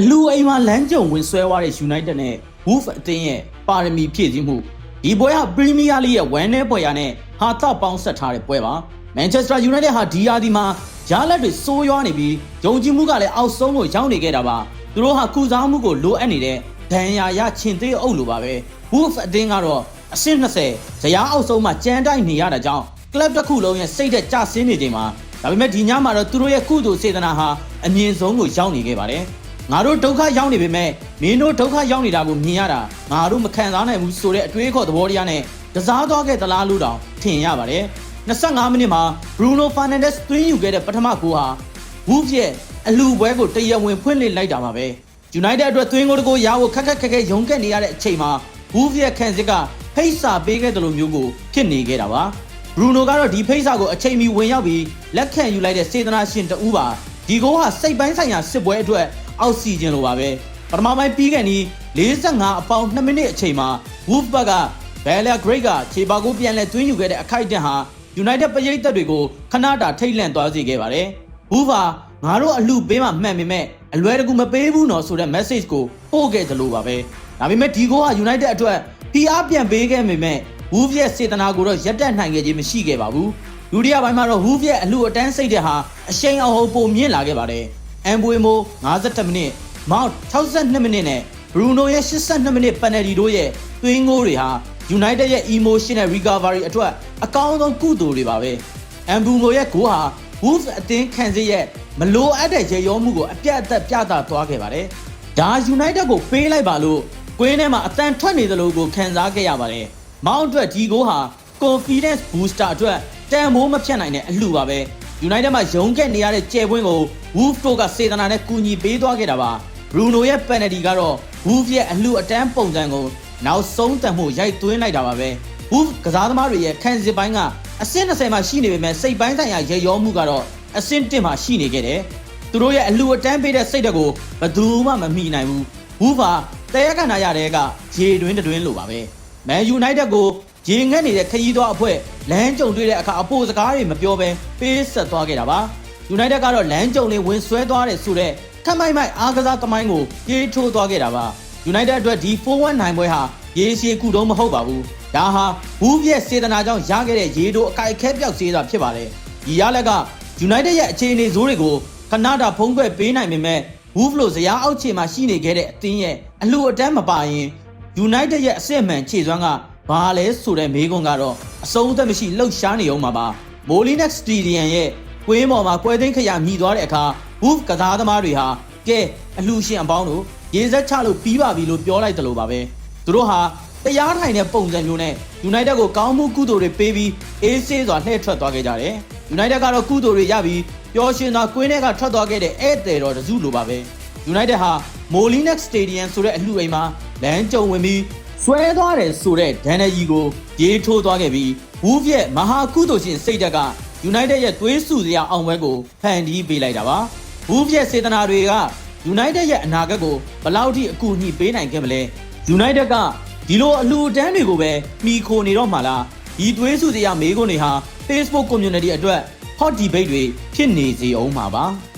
အလူအိမ်မှာလမ်းကြုံဝင်ဆွဲသွားတဲ့ United နဲ့ Wolf အသင်းရဲ့ပါရမီဖြည့်ဆည်းမှုဒီပွဲဟာပရီးမီးယားလိရဲ့ဝမ်းနည်းပွဲရနဲ့ဟာသပေါင်းဆက်ထားတဲ့ပွဲပါမန်ချက်စတာယူနိုက်တက်ဟာဒီယာဒီမှာဂျားလက်တွေစိုးရွားနေပြီးယုံကြည်မှုကလည်းအောက်ဆုံးကိုရောက်နေခဲ့တာပါသူတို့ဟာကုစားမှုကိုလိုအပ်နေတဲ့ဒဏ်ရာရချင်သေးအုပ်လိုပါပဲ Wolf အသင်းကတော့အဆင့်20ဇယားအောက်ဆုံးမှာကြမ်းတိုက်နေရတာကြောင့်ကလပ်တစ်ခုလုံးရဲ့စိတ်သက်ကြဆင်းနေချိန်မှာဒါပေမဲ့ဒီညမှာတော့သူတို့ရဲ့ကုသိုလ်စေတနာဟာအမြင့်ဆုံးကိုရောက်နေခဲ့ပါတယ် ငါတို့ဒုက္ခရောက်နေပေမဲ့မင်းတို့ဒုက္ခရောက်နေတာကိုမြင်ရတာငါတို့မခံစားနိုင်ဘူးဆိုတဲ့အတွေးခေါ်သဘောတရားနဲ့တစားသွားခဲ့သလားလို့တောင်ထင်ရပါတယ်25မိနစ်မှာ Bruno Fernandes သွင်းယူခဲ့တဲ့ပထမဂိုးဟာ Wolves ရဲ့အလူပွဲကိုတရဝင်ဖွင့်လှစ်လိုက်တာပါပဲ United အတွက်သွင်းကိုတကိုရဖို့ခက်ခက်ခက်ခဲရုန်းကန်နေရတဲ့အချိန်မှာ Wolves ရဲ့ခံစစ်ကဖိတ်စာပေးခဲ့တယ်လို့မျိုးကိုဖြစ်နေခဲ့တာပါ Bruno ကတော့ဒီဖိတ်စာကိုအချိန်မီဝင်ရောက်ပြီးလက်ခံယူလိုက်တဲ့စေတနာရှင်တဦးပါဒီဂိုးဟာစိတ်ပိုင်းဆိုင်ရာစစ်ပွဲအတွက် အောက်ဆီဂျင်လိုပါပဲပထမပိုင်းပြီးကန်ဒီ45အပေါင်း2မိနစ်အချိန်မှာ Wolfsburg က Bella Great ကခြေပါကိုပြန်လဲသွင်းယူခဲ့တဲ့အခိုက်အတန့်ဟာ United ပရိသတ်တွေကိုခဏတာထိတ်လန့်သွားစေခဲ့ပါတယ်။ Wolf ဟာငါတို့အလူပေးမှမှန်ပေမဲ့အလွယ်တကူမပေးဘူးနော်ဆိုတဲ့ message ကိုပို့ခဲ့သလိုပါပဲ။ဒါပေမဲ့ဒီကိုက United အတွက် PR ပြန်ပေးခဲ့ပေမဲ့ Wolf ရဲ့စေတနာကိုတော့ရပ်တန့်နိုင်ခဲ့ခြင်းမရှိခဲ့ပါဘူး။ဒုတိယပိုင်းမှာတော့ Wolf ရဲ့အလူအတန်းစိတ်တဲ့ဟာအရှိန်အောင်ဟုတ်ပုံမြင့်လာခဲ့ပါတယ်။ Ambuemo 52မိနစ် Mount 62မိနစ်နဲ့ Bruno ရဲ့82မိနစ် penalty တို့ရဲ့သွင်းဂိုးတွေဟာ United ရဲ့ emotional recovery အတွက်အကောင်းဆုံးကုသိုလ်တွေပါပဲ။ Ambuemo ရဲ့ဂိုးဟာ Wolves အသင်းခံစစ်ရဲ့မလိုအပ်တဲ့ရေရောမှုကိုအပြတ်အသက်ပြသသွားခဲ့ပါတယ်။ဒါ United ကိုပေးလိုက်ပါလို့ကွင်းထဲမှာအတန်ထွက်နေသလိုကိုခံစားခဲ့ရပါတယ်။မောင်းအတွက်ဒီဂိုးဟာ confidence booster အတွက်တန်ဖိုးမဖြတ်နိုင်တဲ့အလှပါပဲ။ United မှာရုန်းခဲ့နေရတဲ့ကြဲပွင့်ကို Wolves တို့ကစေတနာနဲ့ကူညီပေးသွားခဲ့တာပါ။ Bruno ရဲ့ penalty ကတော့ Wolves ရဲ့အလှအတန်းပုံစံကိုနောက်ဆုံးတန်မှုရိုက်သွင်းလိုက်တာပါပဲ။ Wolves ကစားသမားတွေရဲ့ခံစစ်ပိုင်းကအဆင့်20မှာရှိနေပေမဲ့စိတ်ပိုင်းဆိုင်ရာရေရောမှုကတော့အဆင့်1မှာရှိနေခဲ့တယ်။သူတို့ရဲ့အလှအတန်းပေးတဲ့စိတ်တက်ကိုဘယ်သူမှမမိနိုင်ဘူး။ Wolves ဟာတဲရကန်နာရတဲ့ကရေတွင်းတွင်းလိုပါပဲ။ Man United ကို ရေငတ်နေတဲ့ခရီးသွားအဖွဲ့လမ်းကြုံတွေ့တဲ့အခါအဖို့စကားတွေမပြောဘဲပေးဆက်သွားခဲ့တာပါ။ United ကတော့လမ်းကြုံလေးဝင်ဆွဲသွားတယ်ဆိုတော့ခက်မိုက်မိုက်အားကစားသမိုင်းကိုပြေးထိုးသွားခဲ့တာပါ။ United အတွက်ဒီ419ပွဲဟာရေရှည်ခုတုံးမဟုတ်ပါဘူး။ဒါဟာဘူးပြက်စေတနာကြောင့်ရခဲ့တဲ့ရေတိုအကိုက်ခဲပြောက်စေးတာဖြစ်ပါတယ်။ဒီရလက်က United ရဲ့အခြေအနေဇိုးတွေကိုခဏတာဖုံးကွယ်ပေးနိုင်ပေမဲ့ Wolves လို့ဇယားအောက်ခြေမှာရှိနေခဲ့တဲ့အသင်းရဲ့အလှအတန်းမပါရင် United ရဲ့အစစ်အမှန်ခြေစွမ်းက ဘာလဲဆိုတဲ့မေးခွန်းကတော့အဆုံးအသက်မရှိလှုပ်ရှားနေအောင်ပါပါ။ Molinex Stadium ရဲ့ကွင်းပေါ်မှာကွဲသိမ်းခရမြည်သွားတဲ့အခါ Wolves ကစားသမားတွေဟာကဲအလှရှင်အပေါင်းတို့ရေစက်ချလို့ပြီးပါပြီလို့ပြောလိုက်တယ်လို့ပါပဲ။သူတို့ဟာတရားထိုင်တဲ့ပုံစံမျိုးနဲ့ United ကိုကောင်းမှုကုသိုလ်တွေပေးပြီးအေးဆေးစွာလှည့်ထွက်သွားခဲ့ကြတယ်။ United ကတော့ကုသိုလ်တွေရပြီးပျော်ရွှင်စွာကွင်းထဲကထွက်သွားခဲ့တဲ့ဧည့်သည်တော်တစုလိုပါပဲ။ United ဟာ Molinex Stadium ဆိုတဲ့အလှအိမ်မှာလမ်းကြုံဝင်ပြီး ဆွဲသွားတယ်ဆိုတဲ့ဒန်နရီကိုပြေးထိုးသွားခဲ့ပြီး Wolves ရဲ့မဟာကုသိုလ်ရှင်စိတ်ဓာတ်က United ရဲ့သွေးစုစရာအောင်ပွဲကိုဖန်တီးပေးလိုက်တာပါ။ Wolves ရဲ့စေတနာတွေက United ရဲ့အနာဂတ်ကိုဘယ်လောက်ထိအကူအညီပေးနိုင်ခဲ့မလဲ။ United ကဒီလိုအလှူအတန်းတွေကိုပဲမှီခိုနေတော့မှလားဒီသွေးစုစရာမေးခွန်းတွေဟာ Facebook community အတွက် hot debate တွေဖြစ်နေစေအောင်ပါပါ။